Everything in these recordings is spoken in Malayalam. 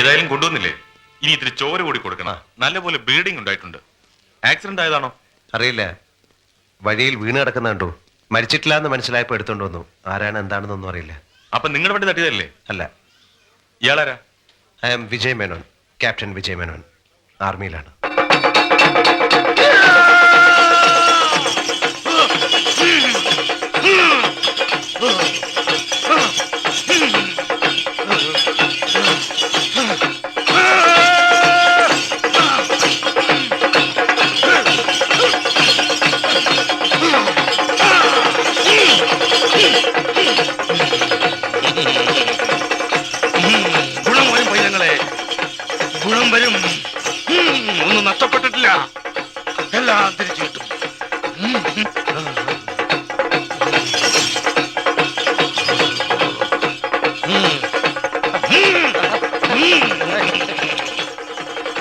ഏതായാലും കൊണ്ടുവന്നില്ലേ? ഇനി ഇത്തിരി ചോര കൂടി കൊടുക്കണം. നല്ലപോലെ ബ്ലീഡിംഗ് ഉണ്ടായിട്ടുണ്ട്. ആക്സിഡന്റ് ആയതാണോ? അറിയില്ല. വഴിയിൽ വീണ് കിടക്കുന്ന കണ്ടു. മരിച്ചിട്ടില്ല എന്ന് മനസ്സിലായപ്പോ എടുത്തോണ്ട് വന്നു. ആരാണ് എന്താണെന്നൊന്നും അറിയില്ല. അപ്പൊ നിങ്ങളുടെ വണ്ടി തട്ടിയതല്ലേ? അല്ല. ഇയാളാരാ? I am Vijay Menon. Captain Vijay Menon. ആർമിയിലാണ്.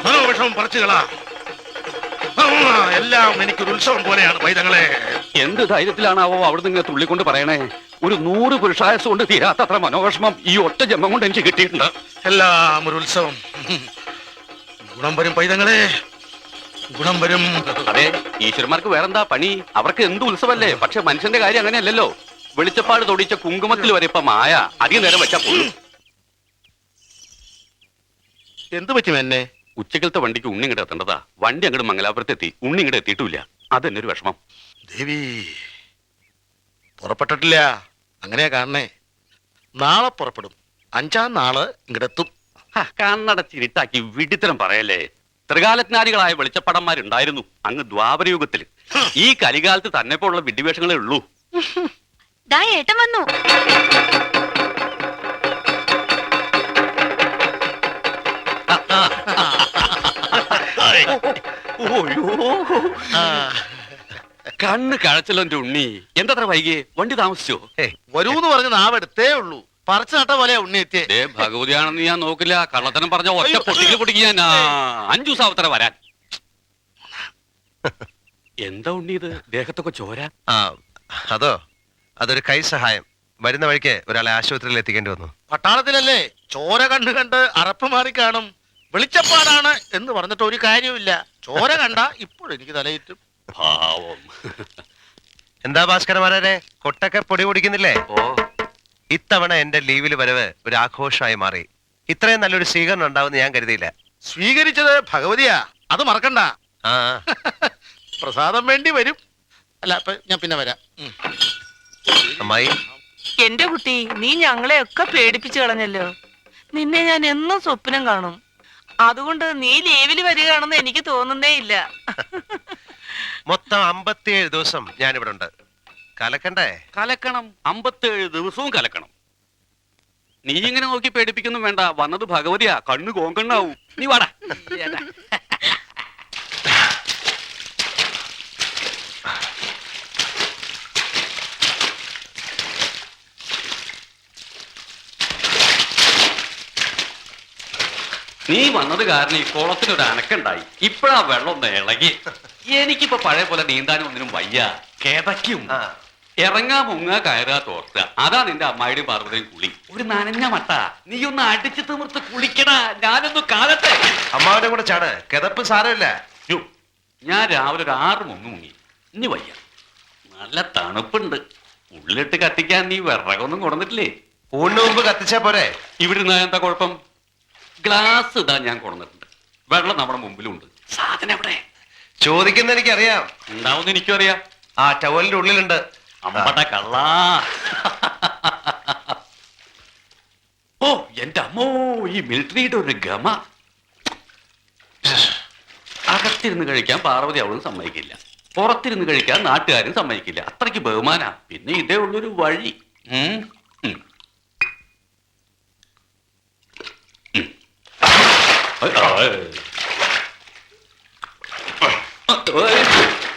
മനോവിഷമം പറിച്ചുകളാ എല്ലാം എനിക്കൊരു ഉത്സവം പോലെയാണ് പൈതങ്ങളെ. എന്ത് ധൈര്യത്തിലാണാവോ അവിടുന്ന് ഇങ്ങനെ തുള്ളിക്കൊണ്ട് പറയണേ? ഒരു നൂറ് പുരുഷായസ് കൊണ്ട് തീരാത്തത്ര മനോവിഷമം ഈ ഒറ്റ ജന്മം കൊണ്ട് എനിക്ക് കിട്ടിയിട്ടുണ്ട്. എല്ലാം ഒരു ഉത്സവം. ഗുണം വരും പൈതങ്ങളെ. ഗുണം വരും. അതെ ഈശ്വരന്മാർക്ക് വേറെന്താ പണി? അവർക്ക് എന്ത് ഉത്സവല്ലേ? പക്ഷെ മനുഷ്യന്റെ കാര്യം അങ്ങനെയല്ലല്ലോ. വെളിച്ചപ്പാട് തൊടിച്ച കുങ്കുമത്തിൽ വരെ ഇപ്പൊ മായ. അധികം നേരം വെച്ചാ പോലും എന്ത് പറ്റും എന്നെ ഉച്ചക്കലത്തെ വണ്ടിക്ക് ഉണ്ണി ഇങ്ങോട്ട് എത്തേണ്ടതാ. വണ്ടി അങ്ങോട്ട് മംഗലാപുരത്ത് എത്തി ഉണ്ണി ഇങ്ങോട്ട് എത്തിയിട്ടില്ല. അതെന്നെ ഒരു വിഷമം. ദേവി പുറപ്പെട്ടിട്ടില്ല. അങ്ങനെയാ കാണണേ നാളെ പുറപ്പെടും. അഞ്ചാം നാൾ ഇങ്ങടെത്തും ഹ, വിടിത്തരം പറയല്ലേ? ത്രികാലജ്ഞാനികളായ വെളിച്ചപ്പടന്മാരുണ്ടായിരുന്നു അങ്ങ് ദ്വാപരയുഗത്തിൽ ഈ കലികാലത്ത് തന്നെ പോലുള്ള വിഡ്ഢിവേഷങ്ങളേ ഉള്ളൂ. ദാ ഏട്ടൻ വന്നു. കണ്ണ് കഴച്ചല്ലോ എന്റെ ഉണ്ണി. എന്താ വൈകിയേ? വണ്ടി താമസിച്ചോ? വരൂന്ന് പറഞ്ഞ് നാവെടുത്തേ ഉള്ളൂ. പറിച്ചു നട്ട പോലെ ഉണ്ണി എത്തിയേ. ദേ ഭഗവതിയാണെന്ന് ഞാൻ നോക്കില്ല. കള്ളത്തനം പറഞ്ഞ ഒറ്റ പൊട്ടിക്കൽ പൊട്ടിക്ക് ഞാൻ ആ, അഞ്ചു ദിവസം വരാൻ. എന്താ ഉണ്ണി ഇത്? ദേഹത്തൊക്കെ ചോര? ആ അതോ അതൊരു കൈ സഹായം. വരുന്ന വഴിക്ക് ഒരാളെ ആശുപത്രിയിൽ എത്തിക്കേണ്ടി വന്നു. പട്ടാളത്തിലല്ലേ? ചോര കണ്ട് കണ്ട് അറപ്പ് മാറി കാണും. വെളിച്ചപ്പാടാണ് എന്ന് പറഞ്ഞിട്ട് ഒരു കാര്യമില്ല ചോര കണ്ട ഇപ്പോഴും എനിക്ക് തലയിട്ടും പാവം. എന്താ ഭാസ്കരമാരെ കൊട്ടൊക്കെ പൊടി പൊടിക്കുന്നില്ലേ ഓ. ഇത്തവണ എന്റെ ലീവിൽ വരവ് ഒരു ആഘോഷമായി മാറി. ഇത്രയും നല്ലൊരു സ്വീകരണം ഉണ്ടാവുമെന്ന് ഞാൻ കരുതിയില്ല. സ്വീകരിച്ചത് ഭഗവതിയാ. അത് മറക്കണ്ട. ആ. പ്രസാദം വേണ്ടി വരും. അല്ല അപ്പൊ ഞാൻ പിന്നെ വരാം. ഉം. അമ്മായി. എന്റെ കുട്ടി നീ ഞങ്ങളെയൊക്കെ പേടിപ്പിച്ചു കളഞ്ഞല്ലോ. നിന്നെ ഞാൻ എന്നും സ്വപ്നം കാണും. അതുകൊണ്ട് നീ ലീവിൽ വരികയാണെന്ന് എനിക്ക് തോന്നുന്നേ ഇല്ല. മൊത്തം അമ്പത്തിയേഴ് ദിവസം ഞാൻ ഇവിടെ ഉണ്ട് കലക്കണ്ടേ? കലക്കണം. അമ്പത്തേഴ് ദിവസവും കലക്കണം. നീ ഇങ്ങനെ നോക്കി പേടിപ്പിക്കുന്നു വേണ്ട. വന്നത് ഭഗവതിയാ. കണ്ണു കോങ്കണ്ണാവും. നീ വാടാ. നീ വന്നത് കാരണം ഈ കുളത്തിനൊരു അനക്കുണ്ടായി. ഇപ്പഴാ വെള്ളം ഒന്ന് ഇളകി. എനിക്കിപ്പോ പഴയ പോലെ നീന്താനും ഒന്നിനും വയ്യ. കിതയ്ക്കും. ഇറങ്ങാ മുങ്ങാ കയറാ തോർത്ത. അതാ നിന്റെ അമ്മായിയുടെ പാർവതിയും കുളി. ഒരു നനഞ്ഞ മട്ട. നീ ഒന്ന് അടിച്ചു തിമിർത്ത് കുളിക്കടാ. ഞാനൊന്ന് കാലത്തെ. അമ്മാവന്റെ കൂടെ ചാട്. കിതപ്പ് സാരമില്ല. യ്യോ, ഞാൻ രാവിലെ ഒരു ആറ് മുങ്ങി മുങ്ങി. ഇനി വയ്യ. നല്ല തണുപ്പുണ്ട്. ഉള്ളിട്ട് കത്തിക്കാൻ നീ വിറകൊന്നും കൊടുന്നിട്ടില്ലേ ഊണിന് മുമ്പ് കത്തിച്ചാ പോരെ? ഇവിടെ ഇരുന്നാ എന്താ കുഴപ്പം? ഗ്ലാസ് ഇതാ ഞാൻ കൊടുന്നിട്ടുണ്ട് വെള്ളം നമ്മുടെ മുമ്പിലുണ്ട്. സാധനം എവിടെ? ചോദിക്കുന്ന എനിക്കറിയാം. ഉണ്ടാവുന്ന എനിക്കും അറിയാം. ആ ടവലിന്റെ ഉള്ളിലുണ്ട്. അമ്പട കള്ളാ. ഓ എന്റെ അമ്മോ ഈ മിലിറ്ററിയുടെ ഒരു ഗമ. അകത്തിരുന്ന് കഴിക്കാൻ പാർവതി അവളും സമ്മതിക്കില്ല. പുറത്തിരുന്ന് കഴിക്കാൻ നാട്ടുകാരും സമ്മതിക്കില്ല. അത്രയ്ക്ക് ബഹുമാന. പിന്നെ ഇതേ ഉള്ളൊരു വഴി. ഉം, ഉം. ഉം. ഐ, ആയ്. ഏയ്.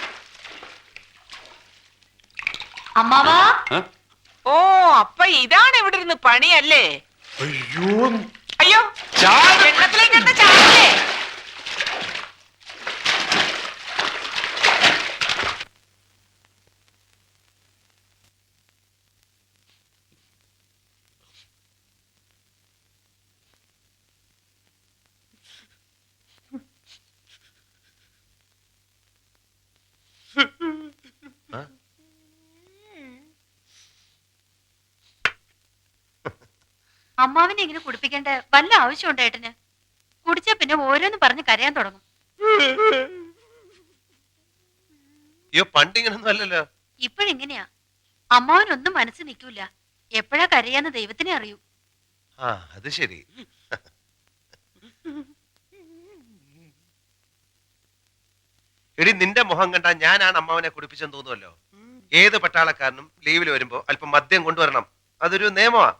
അമ്മാവാ? ഓ അപ്പൊ ഇതാണ് ഇവിടെ ഇരുന്ന് പണിയല്ലേ? അയ്യോ. അയ്യോ വെള്ളത്തിലേക്ക് എന്താ ചാടല്ലേ അമ്മാവിനെ ഇങ്ങനെ കുടിപ്പിക്കേണ്ട വല്ല ആവശ്യമുണ്ടോ ഏട്ടന്? കുടിച്ചാ പിന്നെ ഓരോന്നും പറഞ്ഞ് കരയാൻ തുടങ്ങും. അയ്യോ പണ്ടിങ്ങനൊന്നും അല്ലല്ലോ. ഇപ്പോഴെങ്ങനെയാ? അമ്മാവനൊന്നും മനസ്സ് നിൽക്കൂല. എപ്പോഴാ കരയാന്ന് ദൈവത്തിനെ അറിയൂ. ആ അത് ശരി. എടി നിന്റെ മുഖം കണ്ടാ ഞാനാണ് അമ്മാവനെ കുടിപ്പിച്ചെന്ന് തോന്നുമല്ലോ ഏത് പട്ടാളക്കാരനും ലീവിൽ വരുമ്പോ അല്പം മദ്യം കൊണ്ടുവരണം. അതൊരു നിയമമാ.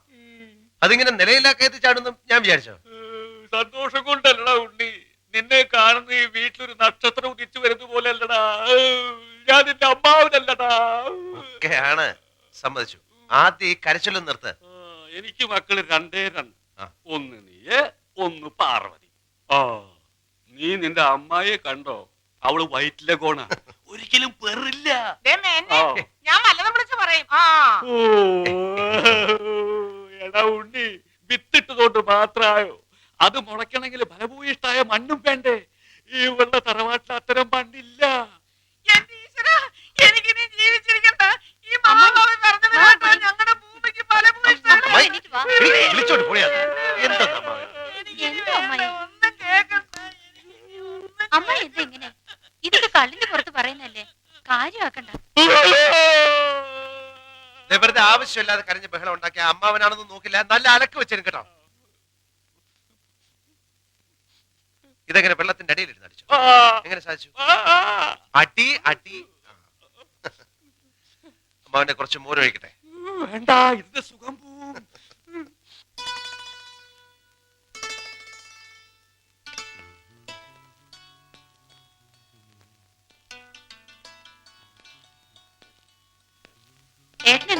അതിങ്ങനെ നിലയിലാക്കയത്തി ചാടുന്ന ഞാൻ വിചാരിച്ചോ? സന്തോഷം കൊണ്ടല്ലടാ ഉണ്ണി. നിന്നെ കാണുന്ന ഈ വീട്ടിലൊരു നക്ഷത്രം ഉദിച്ചു വരുന്ന പോലെ അല്ലടാ ഞാൻ നിന്റെ അമ്മാവനല്ലടാ. ഒക്കെയാണ് സമ്മതിച്ചു. ആദ്യം ഈ കരച്ചിലും നിർത്ത്. എനിക്ക് മക്കൾ രണ്ടേ രണ്ട്. ആ. ഒന്ന് നീ ഒന്ന് പാർവതി. ആ നീ നിന്റെ അമ്മായിയെ കണ്ടോ? അവൾ വയറ്റിലെ കോണ. ഒരിക്കലും പെറില്ല. ദേ മേന്നെ, ആ. ഞാൻ വല്ലതും വിളിച്ച് പറയും. ആ. ഓ, എടാ ഉണ്ണി വിത്തിട്ടതുകൊണ്ട് മാത്രമായോ അത് മുളയ്ക്കണമെങ്കിൽ ഫലഭൂയിഷ്ടായ മണ്ണും വേണ്ടേ? ഈ വെള്ള തറവാട്ടിൽ അത്തരം മണ്ണില്ല. അമ്മ, പോയാ എന്താ ഇങ്ങനെ? ഇതൊക്കെ കള്ളിന്റെ പുറത്ത് പറയുന്നല്ലേ കാര്യമാക്കണ്ട. വെറുതെ ആവശ്യമില്ലാതെ കരഞ്ഞ് ബഹളം ഉണ്ടാക്കിയ അമ്മാവനാണെന്ന് നോക്കില്ല. നല്ല അലക്ക് വെച്ചിരുന്നു കേട്ടോ. ഇതെങ്ങനെ വെള്ളത്തിന്റെ അടിയിൽ ഇരുന്ന് അടിച്ചു എങ്ങനെ സാധിച്ചു? അടി അടി. അമ്മാവന്റെ കുറച്ച് മോര് ഒഴിക്കട്ടെ. വേണ്ട ഇതിന്റെ സുഖം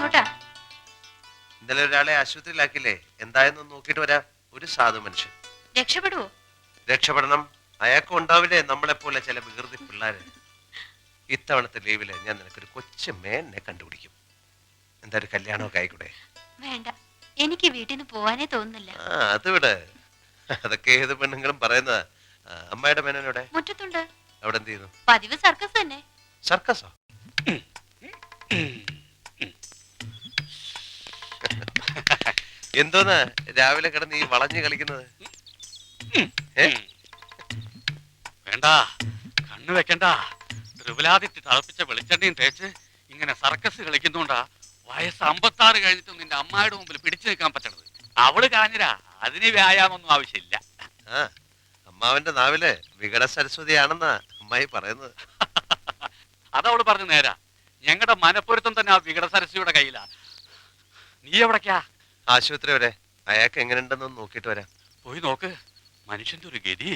എങ്ങോട്ടാ ഇന്നലെ ഒരാളെ ആശുപത്രിയിലാക്കില്ലേ എന്തായെന്ന് നോക്കിയിട്ട് വരാം. ഒരു സാധു മനുഷ്യൻ. രക്ഷപ്പെടുവോ? രക്ഷപ്പെടണം. അയാൾക്കും ഉണ്ടാവില്ലേ? നമ്മളെ പോലെ ചില വികൃതി പിള്ളേര്. ഇത്തവണത്തെ ലീവിൽ ഞാൻ നിനക്കൊരു കൊച്ചു മേനെ കണ്ടുപിടിക്കും. എന്താ ഒരു കല്യാണമൊക്കെ ആയിക്കൂടെ? വേണ്ട. എനിക്ക് വീട്ടിൽ നിന്ന് പോവാനേ തോന്നുന്നില്ല. ആ അത് വിട്. അതൊക്കെ ഏത് പെണ്ണുങ്ങളും പറയുന്നതാ. ആ, അമ്മയുടെ മേനോടെ മുറ്റത്തുണ്ട്. അവിടെ എന്ത് ചെയ്യുന്നു? പതിവ് സർക്കസ് തന്നെ. സർക്കസോ? എന്തോന്നാ? രാവിലെ കിടന്ന് ഈ വളഞ്ഞു കളിക്കുന്നത്? വേണ്ട. കണ്ണു വെക്കണ്ട. ത്രിപുലാദിത്യ തളപ്പിച്ച വെളിച്ചെണ്ണയും തേച്ച് ഇങ്ങനെ സർക്കസ് കളിക്കുന്നുണ്ടാ വയസ്സ് അമ്പത്താറ് കഴിഞ്ഞിട്ടും നിന്റെ അമ്മായിയുടെ മുമ്പിൽ പിടിച്ചു നിൽക്കാൻ പറ്റണത്. അവൾ കാഞ്ഞിരാ. അതിന് വ്യായാമൊന്നും ആവശ്യമില്ല. അമ്മാവന്റെ നാവിൽ വികട സരസ്വതിയാണെന്നാ അമ്മായി പറയുന്നത്. അതവൾ പറഞ്ഞു നേരാ. ഞങ്ങളുടെ മനപ്പൊരുത്തം തന്നെ ആ വികട സരസ്വതിയുടെ കയ്യിലാ. നീ എവിടക്കാ? ആശുപത്രി വരെ. അയാൾക്ക് എങ്ങനെയുണ്ടെന്നൊന്ന് നോക്കിയിട്ട് വരാം. പോയി നോക്ക്. മനുഷ്യന്റെ ഒരു ഗതി.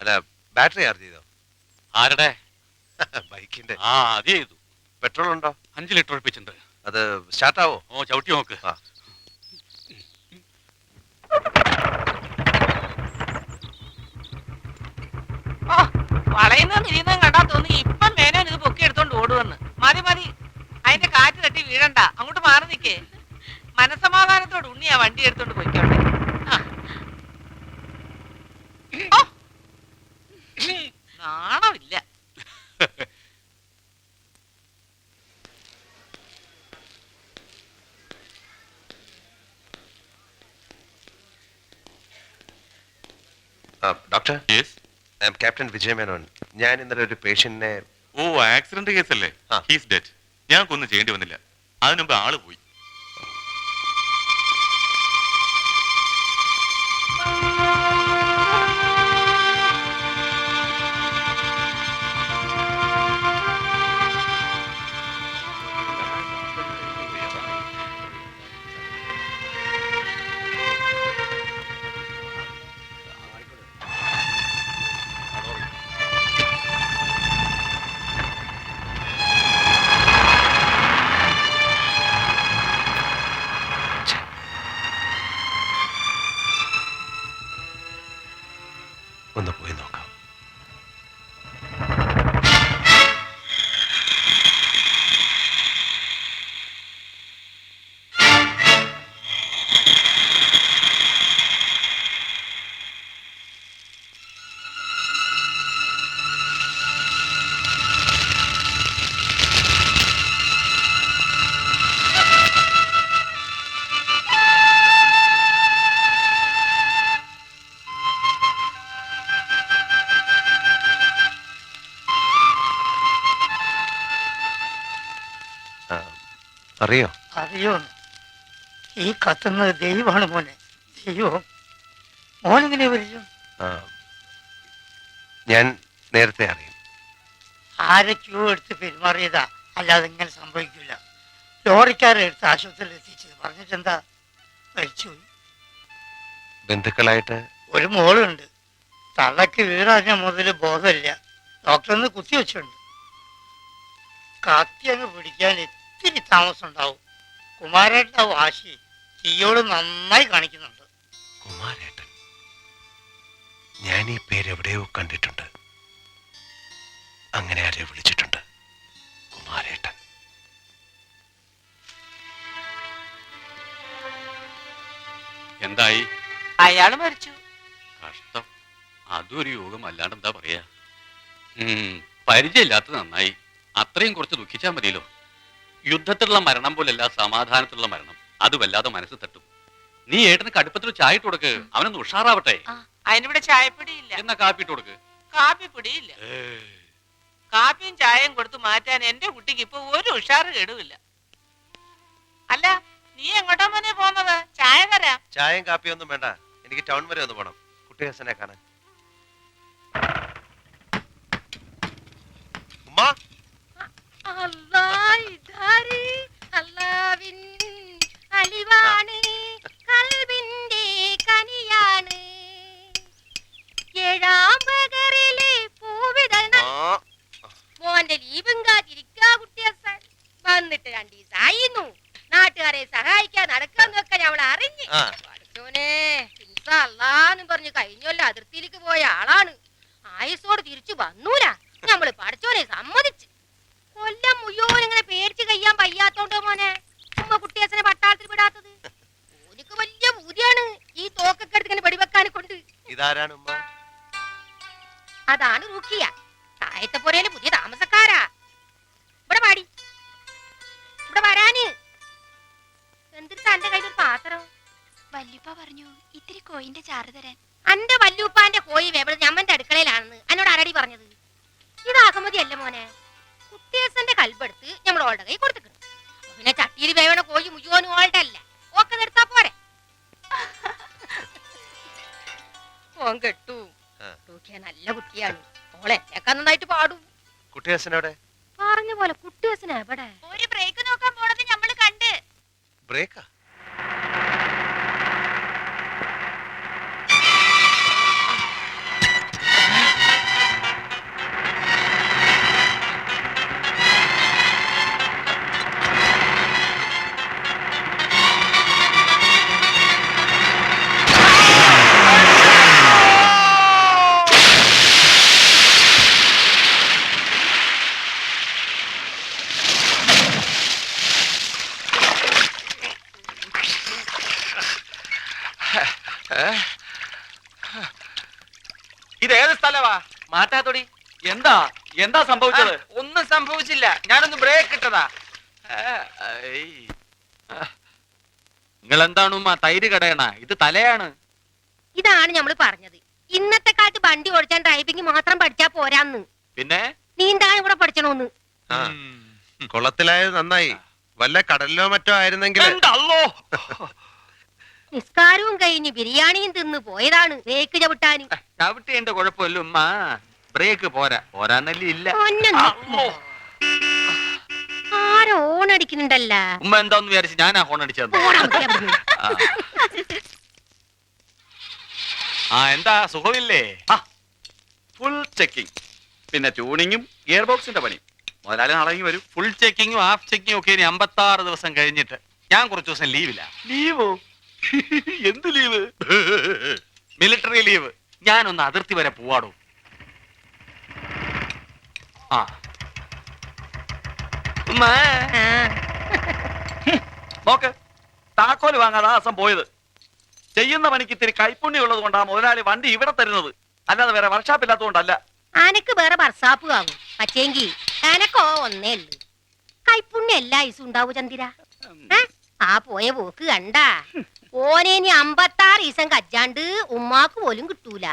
അല്ല ബാറ്ററി ചാർജ് ചെയ്തോ? ആരുടെ? ബൈക്കിന്റെ ആ അത് ചെയ്തു. പെട്രോൾ ഉണ്ടോ? അഞ്ച് ലിറ്റർ ഒഴിപ്പിച്ചിട്ടുണ്ട്. അത് സ്റ്റാർട്ടാവോ? ഓ ചവിട്ടി നോക്ക്. ആ. ഓ, വളയുന്നതും തിരിയുന്നതും കണ്ടാ തോന്നി ഇപ്പം മേനോൻ ഇത് പൊക്കി എടുത്തോണ്ട് ഓടുവന്ന്. മതി മതി. അതിന്റെ കാറ്റ് തട്ടി വീഴണ്ട. അങ്ങോട്ട് മാറി നിക്കേ. മനസമാധാനത്തോട് ഉണ്ണി ആ വണ്ടി എടുത്തോണ്ട് പോയിക്കോട്ടെ. നാണമില്ല. ആ, ഡോക്ടർ. ക്യാപ്റ്റൻ വിജയ മേനോൻ ഞാൻ ഇന്നലെ ഒരു പേഷ്യന്റിനെ ഓ ആക്സിഡന്റ് കേസല്ലേ. ഹീസ് ഡെഡ് ഞങ്ങൾക്കൊന്നും ചെയ്യേണ്ടി വന്നില്ല. അതിനുമുമ്പ് ആൾ പോയി. അറിയോന്ന് ഈ കത്തുന്നത് ദൈവമാണ് മോനെ. ദൈവം മോനെങ്ങനെ വരിച്ചു ഞാൻ നേരത്തെ അറിയും. ആരൊക്കെയോ എടുത്ത് പെരുമാറിയതാ. അല്ലാതെ ഇങ്ങനെ സംഭവിക്കില്ല ലോറിക്കാരെ എടുത്ത് ആശുപത്രിയിൽ എത്തിച്ചത് പറഞ്ഞിട്ടെന്താ? മരിച്ചുപോയി. ബന്ധുക്കളായിട്ട്? ഒരു മോളുണ്ട്. തള്ളക്ക് വീടറിഞ്ഞ മുതൽ ബോധമില്ല. ഡോക്ടറിന്ന് കുത്തിവെച്ചുണ്ട് കത്തി അങ്ങ് പിടിക്കാൻ ഇത്തിരി താമസം ഉണ്ടാവും കുമാരേട്ട വാശി ചെയ്യോട് നന്നായി കാണിക്കുന്നുണ്ട്. കുമാരേട്ടൻ ഞാൻ ഈ പേര് എവിടെയോ കണ്ടിട്ടുണ്ട്. അങ്ങനെ ആരെ വിളിച്ചിട്ടുണ്ട്? കുമാരേട്ടൻ. എന്തായി? അയാൾ മരിച്ചു. കഷ്ടം. അതൊരു ഒരു യോഗം അല്ലാണ്ട് എന്താ പറയാ? പരിചയമില്ലാത്ത പരിചയമില്ലാത്തത് നന്നായി. അത്രയും കുറച്ച് ദുഃഖിച്ചാൽ മതിയല്ലോ. യുദ്ധത്തിലുള്ള മരണം പോലല്ല സമാധാനത്തിലുള്ള മരണം. അത് വല്ലാതെ മനസ്സ് തട്ടും. നീ ഏട്ടന് കടുപ്പത്തിൽ ചായ ഇട്ട് കൊടുക്ക്. അവനൊന്ന് ഉഷാറാവട്ടെ. അതിനിവിടെ ചായപ്പൊടിയില്ല. എന്നാ കാപ്പി ഇട്ട് കൊടുക്ക്? കാപ്പി പൊടിയില്ല കാപ്പിയും ചായയും കൊടുത്ത് മാറ്റാൻ എന്റെ കുട്ടിക്ക് ഇപ്പൊ ഒരു ഉഷാറ് കേടുവില്ല അല്ല നീ എങ്ങോട്ടാ മോനെ പോന്നത്? ചായ തരാം. ചായയും കാപ്പിയും ഒന്നും വേണ്ട. എനിക്ക് ടൗൺ വരെ ഒന്ന് പോണം. കുട്ടിഹസനെ കാണാൻ. ഉമ്മ. അല്ലാവിൻ അലിവാണ്. അതാണ് റുക്കിയ താഴത്തെ പുരയിലെ പുതിയ താമസക്കാരാ. ഇവിടെ പാടി ഇവിടെ വരാന്. എന്തിട്ട് എന്റെ കയ്യിൽ ഒരു പാത്രം? വല്യപ്പ പറഞ്ഞു ഇത്തിരി കോയിന്റെ ചാറ് തരാൻ. അന്റെ വല്യൂപ്പാന്റെ കോയി വേവൾ ഞമ്മന്റെ അടുക്കളയിലാണെന്ന് എന്നോട് ആരടി പറഞ്ഞത്? ഇത് അഹമ്മതി അല്ല മോനെ. കുട്ടിയസന്റെ കൽബെടുത്ത് നമ്മൾ ഓളുടെ കൈ കൊടുത്തിട്ടുണ്ട് പിന്നെ ചട്ടിയിൽ വേവണ കോഴി മുഴുവനും ഓളുടെ അല്ല. ഓക്കെ നിർത്താ പോരെ. ഓൻ കെട്ടു. ആ. നല്ല കുട്ടിയാണ്. ഓളെ എക്ക നന്നായിട്ട് പാടും. എവിടെ പറഞ്ഞ പോലെ കുട്ടിയസന എവിടെ ഒരു ബ്രേക്ക് നോക്കാൻ പോണത് നമ്മൾ കണ്ട്. ബ്രേക്കാ മാറ്റാത്തൊടി. എന്താ? എന്താ സംഭവിച്ചത്? ഒന്നും സംഭവിച്ചില്ല. ഞാനൊന്ന് ബ്രേക്ക് ഇട്ടതാ. നിങ്ങൾ എന്താണ് ഉമ്മ തൈര് കടയണ? ഇത് തലയാണ്. ഇതാണ് നമ്മൾ പറഞ്ഞത്. ഇന്നത്തെ കാലത്ത് വണ്ടി ഓടിച്ചാൻ ഡ്രൈവിംഗ് മാത്രം പഠിച്ചാ പോരാന്ന്. പിന്നെ? നീന്താൻ ഇവിടെ പഠിച്ചണോന്ന്. കുളത്തിലായത് നന്നായി. വല്ല കടലിലോ മറ്റോ ആയിരുന്നെങ്കിൽ നിസ്കാരവും കഴിഞ്ഞ് ബിരിയാണിയും തിന്ന് പോയതാണ്. ബ്രേക്ക് ചവിട്ടാൻ ചവിട്ടേണ്ട കുഴപ്പമില്ല ഉമ്മ. ബ്രേക്ക് പോരാ. പോരാന്നല്ലേ ഇല്ല. ഒന്നും ആരോ ഓണടിക്കുന്നുണ്ടല്ല ഉമ്മ എന്താന്ന് വിചാരിച്ച് ഞാനാ ഹോൺ അടിച്ചത്? ആ. ആ എന്താ സുഖമില്ലേ? ഫുൾ ചെക്കിംഗ് പിന്നെ ട്യൂണിങ്ങും ഗിയർ ബോക്സിന്റെ പണി മുതലാളി നാളെ വരും. ഫുൾ ചെക്കിങ്ങും ഹാഫ് ചെക്കിങ്ങും ഒക്കെ ഇനി അമ്പത്തി ആറ് ദിവസം കഴിഞ്ഞിട്ട്. ഞാൻ കുറച്ച് ദിവസം ലീവില്ല ലീവോ എന്ത് ലീവ്? Military leave. ഞാനൊന്ന് അതിർത്തി വരെ പോവാടോ. ആ. നോക്ക് താക്കോൽ വാങ്ങാതെ ആ ദിവസം പോയത്. ചെയ്യുന്ന പണിക്ക് ഇത്തിരി കൈപ്പുണ്യം ഉള്ളത് കൊണ്ടാ മുതലാളി വണ്ടി ഇവിടെ തരുന്നത്. അല്ലാതെ വേറെ വർഷാപ്പ് ഇല്ലാത്തതുകൊണ്ടല്ല ആനക്ക് വേറെ വർഷാപ്പ് ആകും പക്ഷേങ്കി എനക്കോ ഒന്നേ ഉള്ളൂ. കൈപ്പുണ്യം എല്ലാ ഐസും ഉണ്ടാവൂ ചന്ദിര? ആ പോയ പോക്ക് കണ്ടാ. ഓനെ ഇനി അമ്പത്താറ് ഈസം കജ്ജാണ്ട് ഉമ്മാക്ക് പോലും കിട്ടൂല.